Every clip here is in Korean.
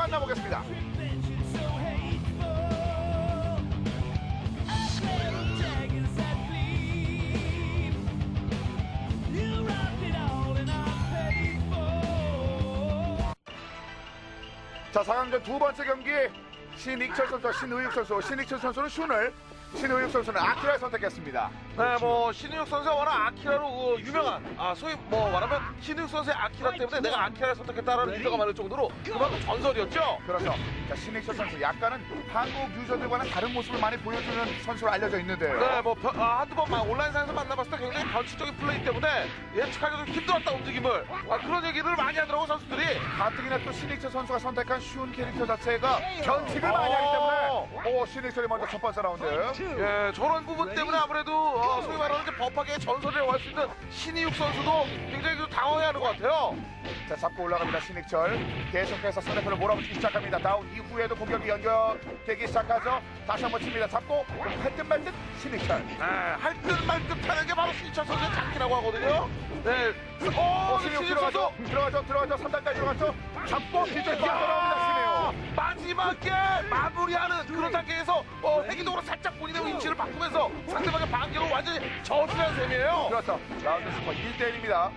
만나보겠습니다. 자, 4강전 두 번째 경기 신익철 선수와 신의육 선수. 신익철 선수는 슌을, 신의육 선수는 아키라를 선택했습니다. 네, 뭐 신우혁 선수가 워낙 아키라로 어, 유명한 아 소위 뭐 말하면 신우혁 선수의 아키라 때문에 내가 아키라를 선택했다라는 리더가 많을 정도로 그만큼 전설이었죠. 그렇죠. 자, 신익철 선수 약간은 한국 유저들과는 다른 모습을 많이 보여주는 선수로 알려져 있는데요. 네, 뭐 변- 아, 한두 번막 온라인상에서 만나봤을 때 굉장히 변칙적인 플레이 때문에 예측하기 좀 힘들었다 움직임을 아, 그런 얘기를 많이 하더라고 선수들이. 가뜩이나 또 신익철 선수가 선택한 쉬운 캐릭터 자체가 변칙을 많이 하기 때문에 오 신익철이 먼저 첫 번째 라운드 예, 저런 부분 때문에 아무래도 어, 소위 말하는 이제 법하게 전설이라고 할 수 있는 신이욱 선수도 굉장히 좀 당황해하는 것 같아요. 자 잡고 올라갑니다 신익철. 계속해서 상대편을 몰아붙이기 시작합니다. 다운 이후에도 공격이 연결되기 시작하죠. 다시 한번 칩니다. 잡고 할 듯 말 듯 신익철. 네, 할 듯 말 듯 하는 게 바로 신이철 선수의 장기라고 하거든요. 네, 오 어, 신익철 들어가죠. 들어가죠 들어가죠. 3단까지 들어갔죠. 잡고 뒤쪽에 신익 마지막에 마무리하는 그런 단계에서 어, 회기동으로 살짝 본인의 위치를 바꾸면서 상대방의 반격을 완전히 저지한 셈이에요. 그렇죠. 라운드 스코어 1대1입니다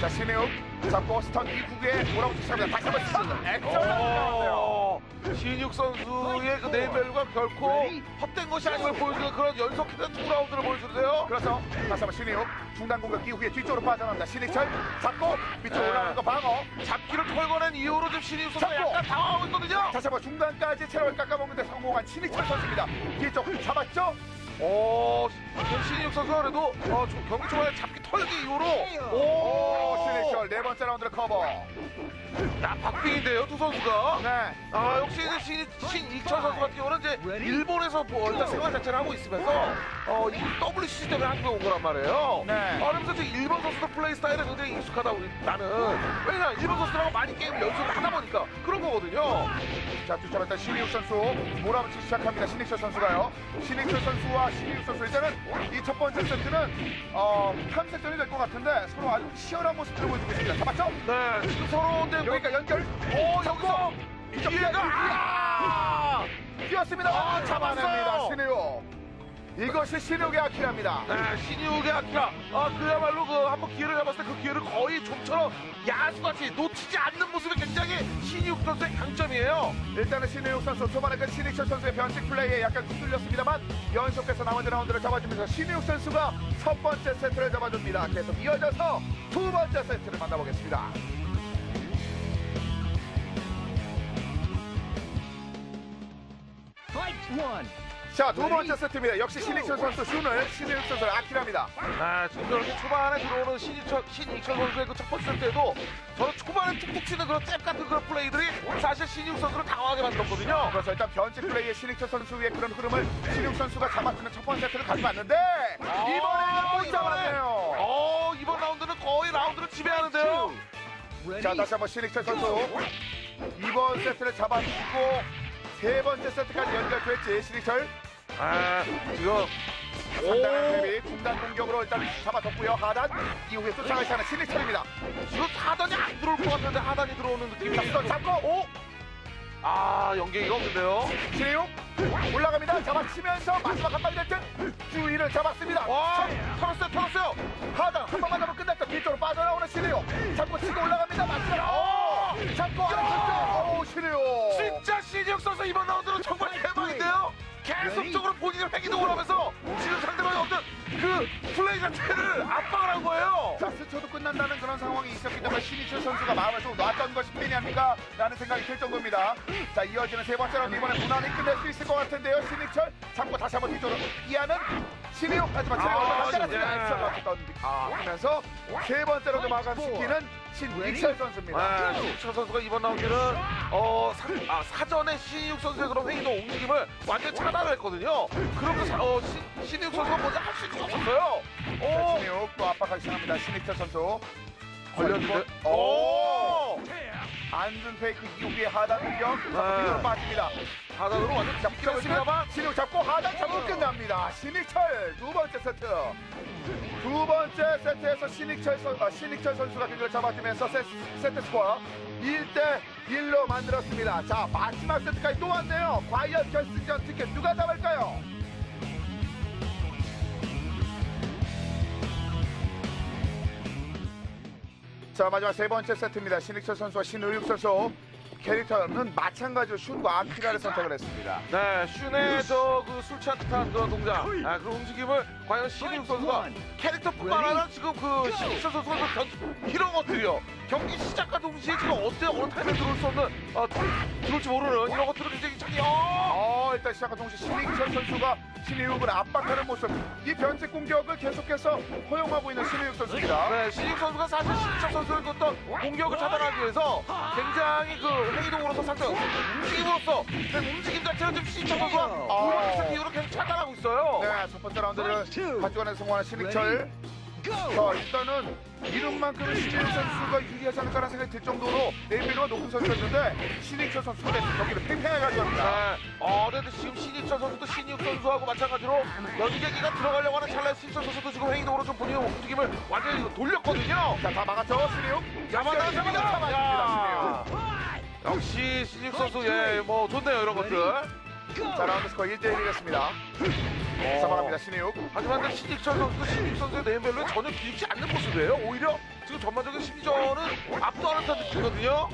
자 신혜욱 잡고 스턴 이후에 몰아붙이기 시작합니다 다시 한번 스턴 액션을 오, 신육 선수의 그 네임밸류가 결코 헛된 것이 아님을 보여주는 그런 연속해서 투 라운드를 보여주는데요. 그래서 다시 한번 신혜욱 중단 공격 이후에 뒤쪽으로 빠져나갑니다. 신익철. 잡고 밑으로 네. 올라가는 거 방어. 잡기를 털어낸 이후로 좀 신육 선수가 잡고. 약간 당황하고 있거든요. 다시 한번 중단까지 체력을 깎아먹는데 성공한 신익철 선수입니다. 뒤쪽 잡았죠? 오, 신육 선수가 그래도 어, 조- 경기 초반에 잡기 털기 이후로 오 신익철 네 번째 라운드를 커버 야, 박빙인데요, 두 선수가. 네 아 역시 이제 신, 신익철 선수 같은 경우는 이제 일본에서 뭐 일단 생활 자체를 하고 있으면서 어, 이 WCC 때문에 한국에 온 거란 말이에요. 네. 아, 그러면서 이제 일본 선수들 플레이 스타일에 굉장히 익숙하다 우리 나는 왜냐 일본 선수들하고 많이 게임 연습을 하다 보니까 그런 거거든요. 자, 뒤잡았다 신익 선수 몰아붙이기 시작합니다. 신익철 선수가요. 신익철 선수와 신익 선수 일단은 이첫 번째 세트는 어, 탐색전이 될 것 같은데 서로 아주 치열한 모습을 보여주고 있습니다. 잡았죠? 네, 지금 서로 근데 뭐- 여기가 연결. 오 여기서 기회가 아! 뛰었습니다. 아, 잡아냅니다. 신익. 이것이 신익의 아키라입니다. 네, 신유의 아키라. 아, 그야말로 그 한번 기회를 잡았을 때 그 기회를 거의 좀처럼 야수같이 놓치지 않는 모습이 굉장히 신유 선수의 강점이에요. 일단은 신의욱 선수 초반에 그 신익철 선수의 변칙 플레이에 약간 흔들렸습니다만 연속해서 나머지 라운드를 잡아주면서 신의욱 선수가 첫 번째 세트를 잡아줍니다. 계속 이어져서 두 번째 세트를 만나보겠습니다. 자, 두 번째 세트입니다. 역시 신익철 선수 슈는 신의욱 선수 아키라입니다. 아, 지금 저렇게 초반에 들어오는 신이철, 신이철 선수의 그 첫 번째 때도 저는 초반에 툭툭 치는 그런 잽 같은 그런 플레이들이 사실 신육 선수를 당황하게 만들었거든요. 그래서 일단 변칙 플레이의 신익철 선수의 그런 흐름을 신의욱 선수가 잡아주는 첫 번째 세트를 가져갔는데 이번에는 못 잡았네요. 어, 이번 라운드는 거의 라운드를 지배하는데요. 자, 다시 한번 신익철 선수 이번 세트를 잡아주고 세 번째 세트까지 연결됐지 신익철 아, 지금. 상단의 대비 중단 공격으로 일단 잡아줬고요. 하단 이후에 쫓아가지 않은 신익철입니다. 지금 하단이 안 들어올 것 같은데 하단이 들어오는 느낌이 자, 잡고 오! 아, 연계기가 없는데요. 신익 올라갑니다. 잡아치면서 마지막 한 방이 될듯. 주위를 잡았습니다. 와, 털었어요, 털었어요. 하단 한 방만 잡으면 끝났다 뒤쪽으로 빠져나오는 신익 잡고 치고 올라갑니다. 마지막 오! 잡고 안에 오 신익 진짜 신지혁 선수 이번 라운드는 정말 대박인데요. 계속적으로 본인의 회기동을 하면서 지금 상대방의 어떤 그 플레이 자체를 압박을 한 거예요. 자, 스쳐도 끝난다는 그런 상황이 있었기 때문에 신희철 선수가 마음을 좀 놨던 것이 팬이 아닌가 라는 생각이 들 정도입니다. 자, 이어지는 세 번째 라운드 이번에 무난히 끝낼 수 있을 것 같은데요. 신희철 잡고 다시 한번 뒤쪽으로 이하는 신희욱 하지만 아, 얼마 남지 네. 아, 하면서 세 번째로도 마감시키는 신희철 선수입니다. 아, 신지혁 선수가 이번 라운드는 어, 사, 아, 사전에 신지혁 선수의 그런 회기동 움직임을 완전 차단을 했거든요. 그러면서 어, 신, 신지혁 선수가 먼저 할수 있는 게 없었어요. 자, 오, 신희욱 또 압박하기 시작합니다. 신희철 선수. 걸렸는데. 오! 오! 안준 페이크 이후에 하단 공격 네. 뒤로 빠집니다. 하단으로 완전 잡긴 했습니다만 신익 잡고 하단 잡고 끝납니다. 신익철 두 번째 세트. 두 번째 세트에서 신익철, 선, 아, 신익철 선수가 경기를 잡아주면서 세, 세트 스코어 1대 1로 만들었습니다. 자 마지막 세트까지 또 왔네요. 과연 결승전 티켓 누가 잡을까요? 자 마지막 세 번째 세트입니다. 신익철 선수와 신의육 선수 캐릭터는 마찬가지로 슌과 아키라를 선택을 했습니다. 네, 슌의 저그 술 취한 듯한 그런 동작, 아, 그런 움직임을 과연 신익 선수가 캐릭터뿐만 아니라 지금 그 신익철 선수가 것들이요. 경기 시작과 동시에 지금 어때 어느 타임에 들어올 수 없는 어, 들어올지 모르는 이런 것들을 굉장히 자기 어! 어, 일단 시작과 동시에 신익철 선수가 신의육을 압박하는 모습. 이 변칙 공격을 계속해서 허용하고 있는 신의육 선수입니다. 네, 신익 선수가 사실 신익철 선수의 그 어떤 공격을 차단하기 위해서 굉장히 그 행동으로서 상대 움직임으로서 그 움직임 자체는 지금 신익철 선수가 두 번째 세트 이후로 계속 차단하고 있어요. 네, 첫 번째 라운드를 가져가는 성공하는 신익철. 자, 일단은 이름만큼은 신의육 선수가 유리하지 않을까라는 생각이 들 정도로 네임밸류가 높은 선수였는데 신익철 선수가 경기를 팽팽하게 가져갑니다. 네. 어, 근데 지금 신익철 선수도 신익 선수하고 마찬가지로 연계기가 들어가려고 하는 찰나에 신익철 선수도 지금 행동으로 좀 본인의 움직임을 완전히 돌렸거든요. 자, 다 막았죠, 신의육. 잡아다 잡아다. 역시 신익 선수 예, 뭐 좋네요 이런 것들. 자, 라운드 스코어 1대1이겠습니다. 잡아갑니다, 신의육. 하지만 그 신익철 선수도 신익 선수의 네임벨로에 전혀 기입지 않는 모습이에요. 오히려 지금 전반적인 심리전은 압도하는 듯한 느낌이거든요.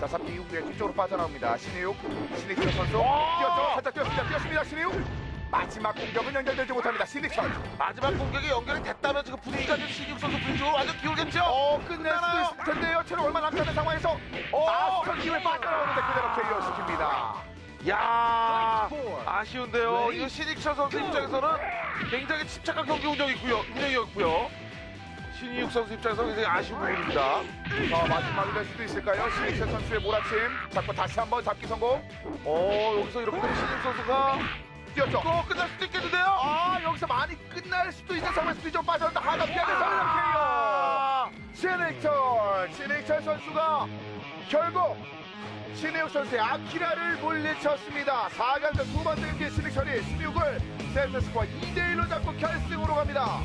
자, 3기 이후에 뒤쪽으로 빠져나옵니다. 신의욱, 신익철 선수. 와! 뛰었죠? 살짝 뛰었습니다. 뛰었습니다, 신의욱. 마지막 공격은 연결되지 못합니다. 신익철. 마지막 공격이 연결이 됐다면 지금 분위기가 지금 신익 선수 분위기로 완전 기울겠죠. 어, 끝낼 수도? 있을 텐데요. 체력 얼마 남지 않은 상황에서 어! 아스턴 기회 빠져나오는데 그대로 KO 시킵니다. 야 아쉬운데요. 이거 신익철 선수 입장에서는 굉장히 침착한 경기 운영이고요. 운영이었고요. 신이육 선수 입장에서 굉장히 아쉬운 부분입니다. 자, 마지막이 될 수도 있을까요? 신익철 선수의 몰아침. 잡고 다시 한번 잡기 성공. 어 여기서 이렇게 되면 신이육 선수가 뛰었죠? 또 끝날 수도 있겠는데요. 아, 여기서 많이 끝날 수도 있는 상황에서 뒤쪽 빠졌다. 하나 피하면서 아, KO. 신익철, 신익철 선수가 결국 신혜욱 선수의 아키라를 물리쳤습니다. 4강전 두 번째 경기 신익철이 16을 세트 스코어 2대1로 잡고 결승으로 갑니다.